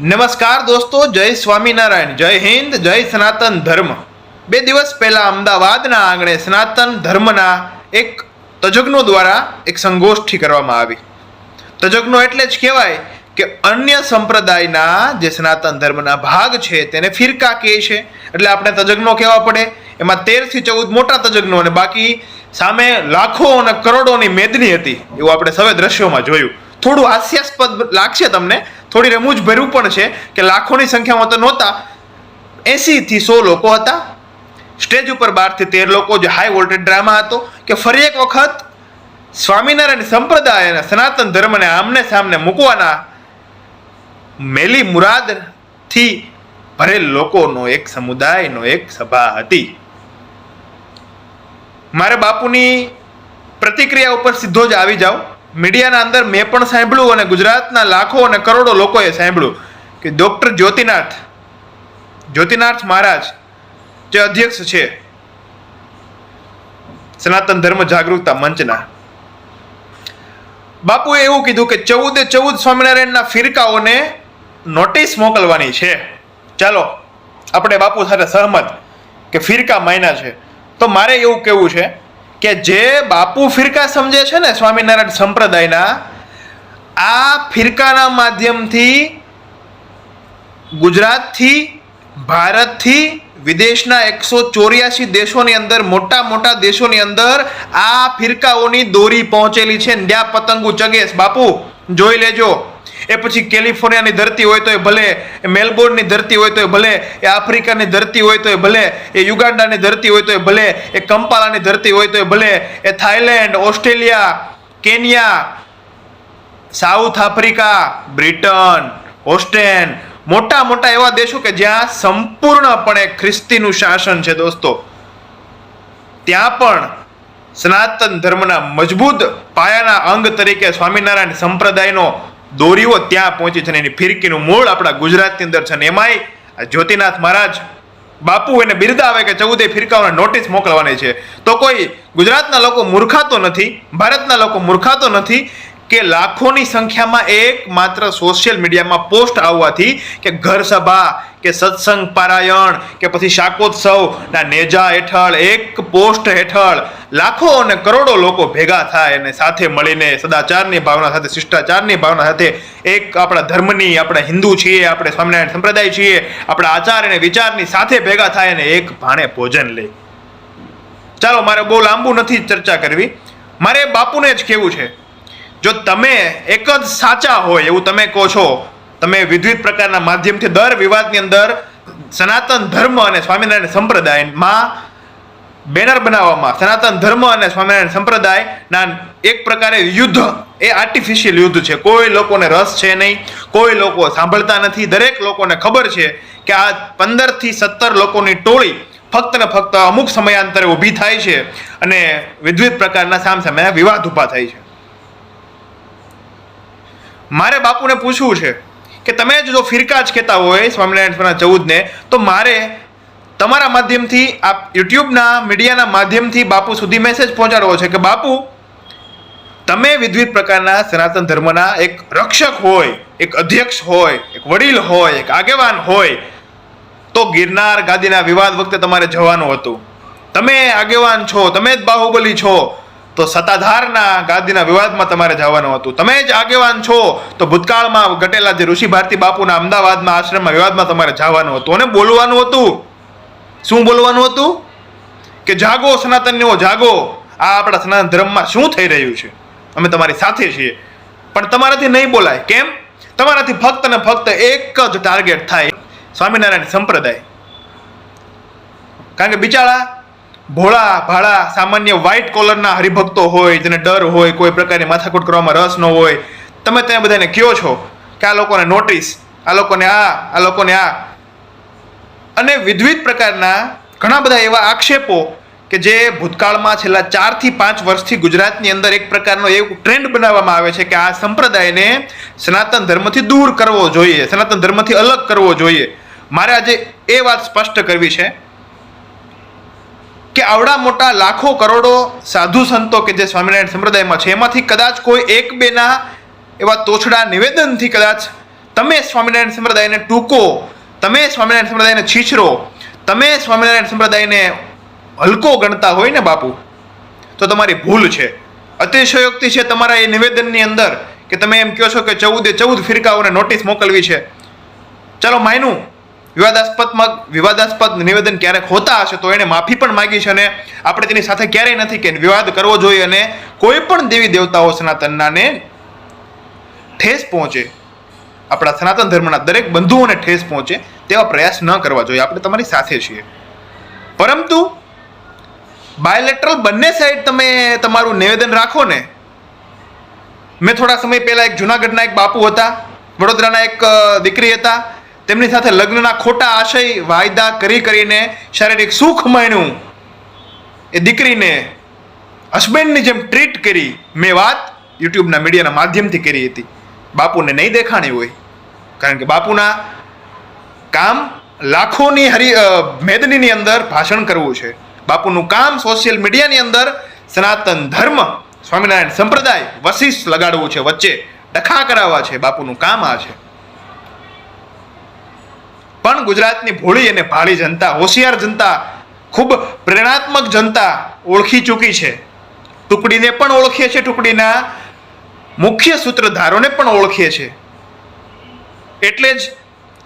નમસ્કાર દોસ્તો, જય સ્વામિનારાયણ, જય હિન્દ, જય સનાતન ધર્મ. બે દિવસ પહેલાં અમદાવાદના આંગણે સનાતન ધર્મના એક તજજ્ઞો દ્વારા એક સંગોષ્ઠી કરવામાં આવી. તજજ્ઞો એટલે જ કહેવાય કે અન્ય સંપ્રદાયના જે સનાતન ધર્મના ભાગ છે તેને ફિરકા કહે છે. એટલે આપણે તજજ્ઞો કહેવા પડે. એમાં તેરથી ચૌદ મોટા તજજ્ઞો અને બાકી સામે લાખો અને કરોડોની મેદની હતી. એવું આપણે સવે દ્રશ્યોમાં જોયું. થોડું હાસ્યાસ્પદ લાગશે તમને થોડી રમૂજ ભર્યું પણ છે કે લાખોની સંખ્યામાં તો નહોતા. એંસીથી સો લોકો હતા. સ્ટેજ ઉપર બારથી તેર લોકો જે હાઈ વોલ્ટેજ ડ્રામા હતો કે ફરી એક વખત સ્વામિનારાયણ સંપ્રદાય અને સનાતન ધર્મને આમને સામને મૂકવાના મેલી મુરાદથી ભરેલ લોકોનો એક સમુદાયનો એક સભા હતી. મારે બાપુની પ્રતિક્રિયા ઉપર સીધો જ આવી જાઉં. મીડિયાના અંદર મેં પણ સાંભળ્યું અને ગુજરાતના લાખો અને કરોડો લોકોએ સાંભળ્યું કે ડૉક્ટર જ્યોતિનાથ જ્યોતિનાથ મહારાજ જે અધ્યક્ષ છે, સનાતન ધર્મ જાગૃતતા મંચના. બાપુએ એવું કીધું કે ચૌદે ચૌદ સ્વામિનારાયણના ફિરકાઓને નોટિસ મોકલવાની છે. ચાલો, આપણે બાપુ સાથે સહમત કે ફિરકા માયના છે. તો મારે એવું કહેવું છે કે જે બાપુ ફિરકા સમજે છે ને સ્વામિનારાયણ સંપ્રદાયના, આ ફિરકાના માધ્યમથી ગુજરાતથી, ભારતથી, વિદેશના એકસો ચોર્યાસી દેશોની અંદર, મોટા મોટા દેશોની અંદર આ ફિરકાઓની દોરી પહોંચેલી છે. ત્યાં પતંગો ચગેશ બાપુ, જોઈ લેજો. એ પછી કેલિફોર્નિયાની ધરતી હોય તો એ ભલે મેલબોર્નની ધરતી હોય તો એ ભલે, એ આફ્રિકાની ધરતી હોય તો એ ભલે, એ યુગાન્ડાની ધરતી હોય તો એ ભલે, એ કંપાલાની ધરતી હોય તો એ ભલે, એ Thailand Australia, Kenya, South Africa, Britain ઓસ્ટેન મોટા મોટા એવા દેશો કે જ્યાં સંપૂર્ણપણે ખ્રિસ્તીનું શાસન છે દોસ્તો. ત્યાં પણ સનાતન ધર્મના મજબૂત પાયાના અંગ તરીકે સ્વામિનારાયણ સંપ્રદાયનો દોરીઓ ત્યાં પહોંચી છે અને એની ફિરકીનું મૂળ આપણા ગુજરાતની અંદર છે અને એમાંય જ્યોતિનાથ મહારાજ બાપુ એને બિરદાવે કે ચૌદે ફિરકાઓને નોટિસ મોકલવાની છે. તો કોઈ ગુજરાતના લોકો મૂર્ખાતો નથી, ભારતના લોકો મૂર્ખાતો નથી કે લાખોની સંખ્યામાં એક માત્ર સોશિયલ મીડિયામાં પોસ્ટ આવવાથી કે ઘર સભા કે સત્સંગ પારાયણ કે પછી શાકોત્સવના નેજા હેઠળ, એક પોસ્ટ હેઠળ લાખો અને કરોડો લોકો ભેગા થાય અને સાથે મળીને સદાચારની ભાવના સાથે, શિષ્ટાચારની ભાવના સાથે એક આપણા ધર્મની, આપણે હિન્દુ છીએ, આપણે સ્વામિનારાયણ સંપ્રદાય છીએ, આપણા આચાર અને વિચારની સાથે ભેગા થાય અને એક ભાણે ભોજન લે. ચાલો, મારે બહુ લાંબુ નથી ચર્ચા કરવી. મારે બાપુને જ કહેવું છે. જો તમે એક જ સાચા હોય એવું તમે કહો છો તમે વિવિધ પ્રકારના માધ્યમથી દર વિવાદની અંદર સનાતન ધર્મ અને સ્વામિનારાયણ સંપ્રદાયમાં બેનર બનાવવામાં, સનાતન ધર્મ અને સ્વામિનારાયણ સંપ્રદાયના એક પ્રકારે યુદ્ધ, એ આર્ટિફિશિયલ યુદ્ધ છે. કોઈ લોકોને રસ છે નહીં, કોઈ લોકો સાંભળતા નથી. દરેક લોકોને ખબર છે કે આ પંદરથી સત્તર લોકોની ટોળી ફક્ત ને ફક્ત અમુક સમયાંતરે ઊભી થાય છે અને વિવિધ પ્રકારના સામસામે વિવાદ ઊભા થાય છે. મારે બાપુને પૂછવું છે કે તમે જ ફિરકા જ કહેતા હોય સ્વામિનારાયણ ચૌદને, તો મારે તમારા માધ્યમથી આ યુટ્યુબના મીડિયાના માધ્યમથી બાપુ સુધી મેસેજ પહોંચાડવો છે કે બાપુ, તમે વિવિધ પ્રકારના સનાતન ધર્મના એક રક્ષક હોય, એક અધ્યક્ષ હોય, એક વડીલ હોય, એક આગેવાન હોય, તો ગિરનાર ગાદીના વિવાદ વખતે તમારે જવાનું હતું. તમે આગેવાન છો, તમે જ બાહુબલી છો તો સત્તાધારના ગાદીના વિવાદમાં તમારે જવાનું હતું. તમે જ આગેવાન છો, તો ભૂતકાળમાં ઘટેલા જે ઋષિ ભારતી બાપુના અમદાવાદમાં આશ્રમમાં વિવાદમાં તમારે જવાનું હતું. અને બોલવાનું હતું. શું બોલવાનું હતું? કે જાગો સનાતનીઓ, જાગો. આ આપણા સનાતન ધર્મમાં શું થઈ રહ્યું છે? અમે તમારી સાથે છીએ. પણ તમારાથી નહીં બોલાય. કેમ? તમારાથી ફક્ત ને ફક્ત એક જ ટાર્ગેટ થાય. સ્વામિનારાયણ સંપ્રદાય. કારણ કે બિચારા ભોળા, ભાળા, સામાન્ય વ્હાઇટ કોલરના હરિભક્તો હોય, જેને ડર હોય, કોઈ પ્રકારની માથાકૂટ કરવામાં રસ ન હોય, તમે ત્યાં બધાને કહો છો કે આ લોકોને નોટિસ આ લોકોને આ આ લોકોને આ. અને વિવિધ પ્રકારના ઘણા બધા એવા આક્ષેપો કે જે ભૂતકાળમાં છેલ્લા ચારથી પાંચ વર્ષથી ગુજરાતની અંદર એક પ્રકારનો એવું ટ્રેન્ડ બનાવવામાં આવે છે કે આ સંપ્રદાયને સનાતન ધર્મથી દૂર કરવો જોઈએ, સનાતન ધર્મથી અલગ કરવો જોઈએ. મારે આજે એ વાત સ્પષ્ટ કરવી છે. કે આવડા મોટા લાખો કરોડો સાધુ સંતો કે જે સ્વામિનારાયણ સંપ્રદાયમાં છે, એમાંથી કદાચ કોઈ એક બેના એવા તોછડા નિવેદનથી કદાચ તમે સ્વામિનારાયણ સંપ્રદાયને ટૂંકો, તમે સ્વામિનારાયણ સંપ્રદાયને છીછરો, તમે સ્વામિનારાયણ સંપ્રદાયને હલકો ગણતા હોય ને બાપુ, તો તમારી ભૂલ છે. અતિશયોક્તિ છે તમારા એ નિવેદનની અંદર કે તમે એમ કહો છો કે ચૌદે ચૌદ ફિરકાઓને નોટિસ મોકલવી છે. ચાલો માયનું વિવાદાસ્પદમાં વિવાદાસ્પદ નિવેદન ક્યારેક હોતા હશે તો એને માફી પણ માગી છે અને આપણે તેની સાથે ક્યારેય નથી કે વિવાદ કરવો જોઈએ અને કોઈ પણ દેવી દેવતાઓ સનાતનનાને ઠેસ પહોંચે. આપણા સનાતન ધર્મના દરેક બંધુઓને ઠેસ પહોંચે તેવા પ્રયાસ ન કરવા જોઈએ. આપણે તમારી સાથે છીએ. પરંતુ બાયોલેટરલ બંને સાઈડ તમે તમારું નિવેદન રાખો ને. મેં થોડા સમય પહેલા એક જુનાગઢના એક બાપુ હતા, વડોદરાના એક દીકરી હતા. તેમની સાથે લગ્નના ખોટા આશય વાયદા કરી કરીને શારીરિક સુખ માણ્યું. એ દીકરીને હસબન્ડની જેમ ટ્રીટ કરી. મેં વાત યુટ્યુબના મીડિયાના માધ્યમથી કરી હતી. બાપુને નહીં દેખાણી હોય. કારણ કે બાપુના કામ લાખોની હરી મેદનીની અંદર ભાષણ કરવું છે. બાપુનું કામ સોશિયલ મીડિયાની અંદર સનાતન ધર્મ, સ્વામિનારાયણ સંપ્રદાય વશિષ્ઠ લગાડવું છે વચ્ચે ડખા કરાવવા છે. બાપુનું કામ આ છે. પણ ગુજરાતની ભોળી અને ભાળી જનતા, હોશિયાર જનતા, ખૂબ પ્રેરણાત્મક જનતા ઓળખી ચૂકી છે. ટુકડીને પણ ઓળખીએ છીએ, ટુકડીના મુખ્ય સૂત્રધારોને પણ ઓળખીએ છીએ. એટલે જ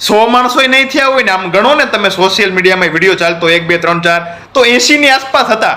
સો માણસો નહીં થયા હોય ને, આમ ગણો ને તમે સોશિયલ મીડિયામાં વીડિયો ચાલતો એક, બે, ત્રણ, ચાર, તો એંશીની આસપાસ હતા.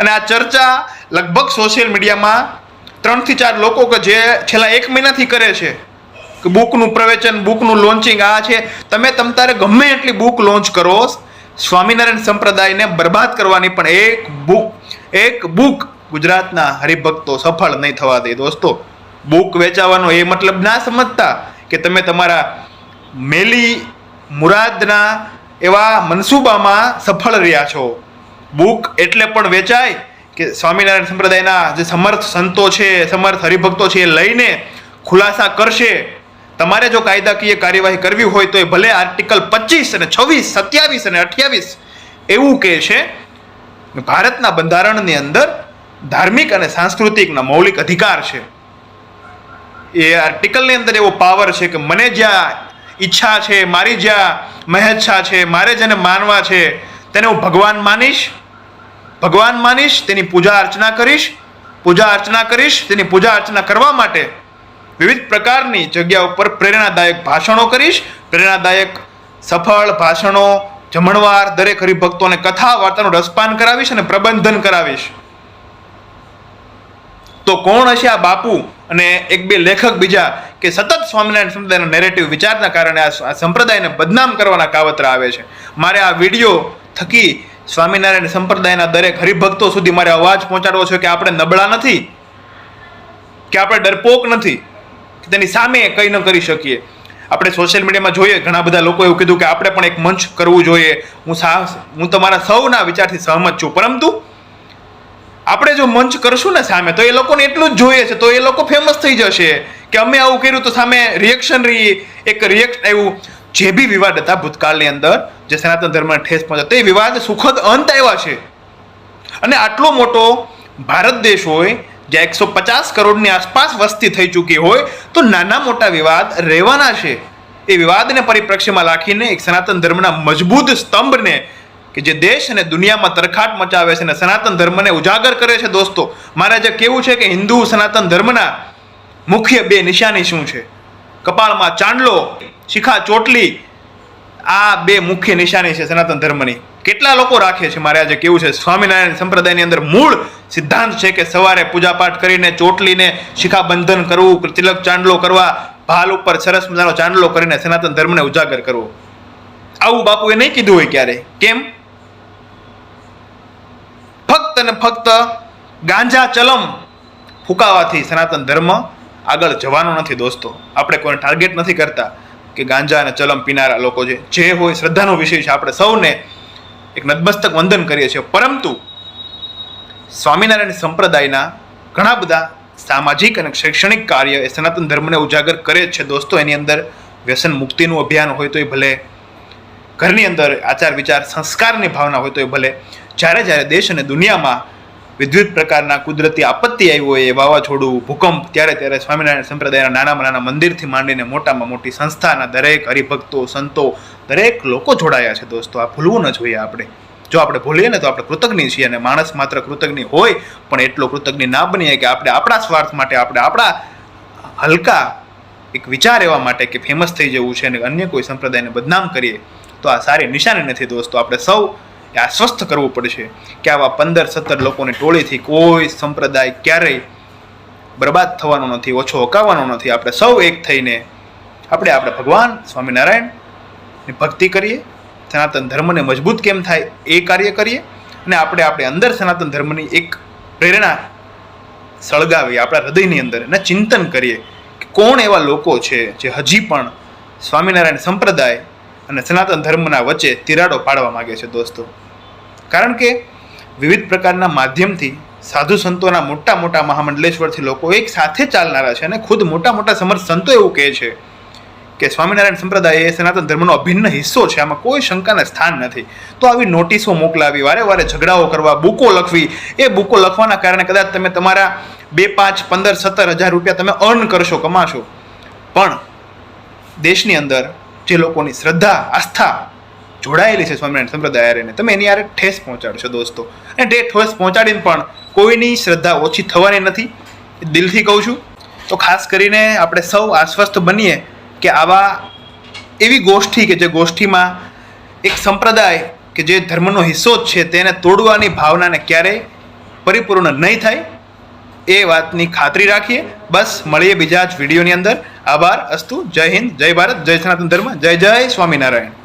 અને આ ચર્ચા લગભગ સોશિયલ મીડિયામાં ત્રણથી ચાર લોકો કે જે છેલ્લા એક મહિનાથી કરે છે. બુકનું પ્રવચન બુકનું લોન્ચિંગ આ છે. તમે તમ તારે ગમે એટલી બુક લોન્ચ કરો, સ્વામિનારાયણ સંપ્રદાયને બરબાદ કરવાની પણ એક બુક એક બુક ગુજરાતના હરિભક્તો સફળ નહીં થવા દે દોસ્તો. બુક વેચાવાનો એ મતલબ ના સમજતા કે તમે તમારા મેલી મુરાદના એવા મનસૂબામાં સફળ રહ્યા છો. બુક એટલે પણ વેચાય કે સ્વામિનારાયણ સંપ્રદાયના જે સમર્થ સંતો છે, સમર્થ હરિભક્તો છે એ લઈને ખુલાસા કરશે. તમારે જો કાયદાકીય કાર્યવાહી કરવી હોય તો એ ભલે આર્ટિકલ પચીસ અને છવ્વીસ, સત્યાવીસ અને અઠ્યાવીસ એવું કહે છે ભારતના બંધારણની અંદર ધાર્મિક અને સાંસ્કૃતિકના મૌલિક અધિકાર છે. એ આર્ટિકલની અંદર એવો પાવર છે કે મને જ્યાં ઈચ્છા છે, મારી જ્યાં મહેચ્છા છે, મારે જેને માનવા છે, તેને હું ભગવાન માનીશ ભગવાન માનીશ, તેની પૂજા અર્ચના કરીશ, પૂજા અર્ચના કરીશ, તેની પૂજા અર્ચના કરવા માટે વિવિધ પ્રકારની જગ્યા ઉપર પ્રેરણાદાયક ભાષણો કરીશ. પ્રેરણાદાયક, સફળ ભાષણો, જમણવાર દરેક હરિભક્તોને કથા વાર્તાનું રસપાન કરાવીશ અને પ્રબંધન કરાવીશ. તો કોણ હશે આ બાપુ? અને એક બે લેખક બીજા કે સતત સ્વામિનારાયણ સંપ્રદાયના નેરેટિવ વિચારના કારણે આ સંપ્રદાયને બદનામ કરવાના કાવતરા આવે છે. મારે આ વીડિયો થકી સ્વામિનારાયણ સંપ્રદાયના દરેક હરિભક્તો સુધી મારે અવાજ પહોંચાડવો છે કે આપણે નબળા નથી? કે આપણે ડરપોક નથી? તેની સામે કંઈ ન કરી શકીએ. આપણે સોશિયલ મીડિયામાં જોઈએ, ઘણા બધા લોકો એવું કીધું કે આપણે પણ એક મંચ કરવું જોઈએ. હું સાહસ હું તમારા સૌના વિચારથી સહમત છું. પરંતુ આપણે જો મંચ કરશું ને સામે, તો એ લોકોને એટલું જ જોઈએ છે, તો એ લોકો ફેમસ થઈ જશે. કે અમે આવું કર્યું તો સામે રિએક્શન રહી. એક રિએક્શન આવ્યું, જે બી વિવાદ હતા ભૂતકાળની અંદર, જે સનાતન ધર્મને ઠેસ પહોંચ્યો, તે વિવાદ સુખદ અંત આવ્યા છે. અને આટલો મોટો ભારત દેશ હોય જ્યાં એકસો પચાસ કરોડની આસપાસ વસ્તી થઈ ચૂકી હોય તો નાના મોટા વિવાદ રહેવાના છે. એ વિવાદને પરિપ્રેક્ષ્યમાં રાખીને એક સનાતન ધર્મના મજબૂત સ્તંભને કે જે દેશ અને દુનિયામાં તરખાટ મચાવે છે અને સનાતન ધર્મને ઉજાગર કરે છે દોસ્તો, મારે જે કેવું છે કે હિન્દુ સનાતન ધર્મના મુખ્ય બે નિશાની શું છે? કપાળમાં ચાંદલો, શિખા ચોટલી, આ બે મુખ્ય નિશાની છે સનાતન ધર્મની. કેટલા લોકો રાખે છે? મારે આજે કેવું છે? સ્વામિનારાયણ સંપ્રદાયની અંદર મૂળ સિદ્ધાંત છે કે સવારે પૂજાપાઠ કરીને ચોટલીને શિખાબંધન કરવું, તિલક ચાંદલો કરવા, ભાલ ઉપર સરસ મજાનો ચાંદલો કરીને સનાતન ધર્મને ઉજાગર કરવો. આવું બાપુએ નહીં કીધું હોય ક્યારે? કેમ? ફક્ત અને ફક્ત ગાંજા ચલમ ફૂંકાવાથી સનાતન ધર્મ આગળ જવાનો નથી દોસ્તો. આપણે કોઈને ટાર્ગેટ નથી કરતા કે ગાંજા અને ચલમ પીનારા લોકો છે જે હોય, શ્રદ્ધાનો વિષય છે. આપણે સૌને એક નતમસ્તક વંદન કરીએ છીએ. પરંતુ સ્વામિનારાયણ સંપ્રદાયના ઘણા બધા સામાજિક અને શૈક્ષણિક કાર્ય એ સનાતન ધર્મને ઉજાગર કરે છે. દોસ્તો, એની અંદર વ્યસન મુક્તિનું અભિયાન હોય તો એ ભલે, ઘરની અંદર આચાર વિચાર સંસ્કારની ભાવના હોય તો એ ભલે, જ્યારે જ્યારે દેશ અને દુનિયામાં વિવિધ પ્રકારના કુદરતી આપત્તિ આવી હોય એ વાવાઝોડું, ભૂકંપ, ત્યારે ત્યારે સ્વામિનારાયણ સંપ્રદાયના નાનામાં નાના મંદિરથી માંડીને મોટામાં મોટી સંસ્થાના દરેક હરિભક્તો, સંતો, દરેક લોકો જોડાયા છે દોસ્તો. આ ભૂલવું ન જોઈએ આપણે. જો આપણે ભૂલીએ ને તો આપણે કૃતજ્ઞ છીએ અને માણસ માત્ર કૃતજ્ઞ હોય, પણ એટલો કૃતજ્ઞ ના બનીએ કે આપણે આપણા સ્વાર્થ માટે, આપણે આપણા હલકા એક વિચાર એવા માટે કે ફેમસ થઈ જવું છે અને અન્ય કોઈ સંપ્રદાયને બદનામ કરીએ, તો આ સારી નિશાની નથી દોસ્તો. આપણે સૌ એ આશ્વસ્ત કરવું પડશે કે આવા પંદર, સત્તર લોકોની ટોળીથી કોઈ સંપ્રદાય ક્યારેય બરબાદ થવાનો નથી, ઓછો હકાવવાનો નથી. આપણે સૌ એક થઈને આપણે આપણે ભગવાન સ્વામિનારાયણની ભક્તિ કરીએ, સનાતન ધર્મને મજબૂત કેમ થાય એ કાર્ય કરીએ અને આપણે આપણે અંદર સનાતન ધર્મની એક પ્રેરણા સળગાવીએ, આપણા હૃદયની અંદર અને ચિંતન કરીએ કે કોણ એવા લોકો છે જે હજી પણ સ્વામિનારાયણ સંપ્રદાય અને સનાતન ધર્મના વચ્ચે તિરાડો પાડવા માગે છે, દોસ્તો. કારણ કે વિવિધ પ્રકારના માધ્યમથી સાધુ સંતોના મોટા મોટા મહામંડલેશ્વરથી લોકો એક સાથે ચાલનારા છે અને ખુદ મોટા મોટા સમર્થ સંતો એવું કહે છે કે સ્વામિનારાયણ સંપ્રદાય એ સનાતન ધર્મનો અભિન્ન હિસ્સો છે. આમાં કોઈ શંકાને સ્થાન નથી. તો આવી નોટિસો મોકલાવી, વારે વારે ઝઘડાઓ કરવા, બુકો લખવી, એ બુકો લખવાના કારણે કદાચ તમે તમારા બે, પાંચ, પંદર, સત્તર હજાર રૂપિયા તમે અર્ન કરશો, કમાશો. પણ દેશની અંદર જે લોકોની શ્રદ્ધા, આસ્થા જોડાયેલી છે સ્વામિનારાયણ સંપ્રદાય હારે તમે એની યારે ઠેસ પહોંચાડશો દોસ્તો. અને તે ઠેસ પહોંચાડીને પણ કોઈની શ્રદ્ધા ઓછી થવાની નથી. દિલથી કહું છું. તો ખાસ કરીને આપણે સૌ આશ્વસ્ત બનીએ કે આવા એવી ગોષ્ઠી કે જે ગોષ્ઠીમાં એક સંપ્રદાય કે જે ધર્મનો હિસ્સો જ છે તેને તોડવાની ભાવનાને ક્યારેય પરિપૂર્ણ નહીં થાય. એ વાતની ખાતરી રાખીએ. બસ મળીએ બીજા જ વિડીયોની અંદર. આભાર અસ્તુ. જય હિન્દ. જય ભારત. જય સનાતન ધર્મ. જય જય સ્વામિનારાયણ.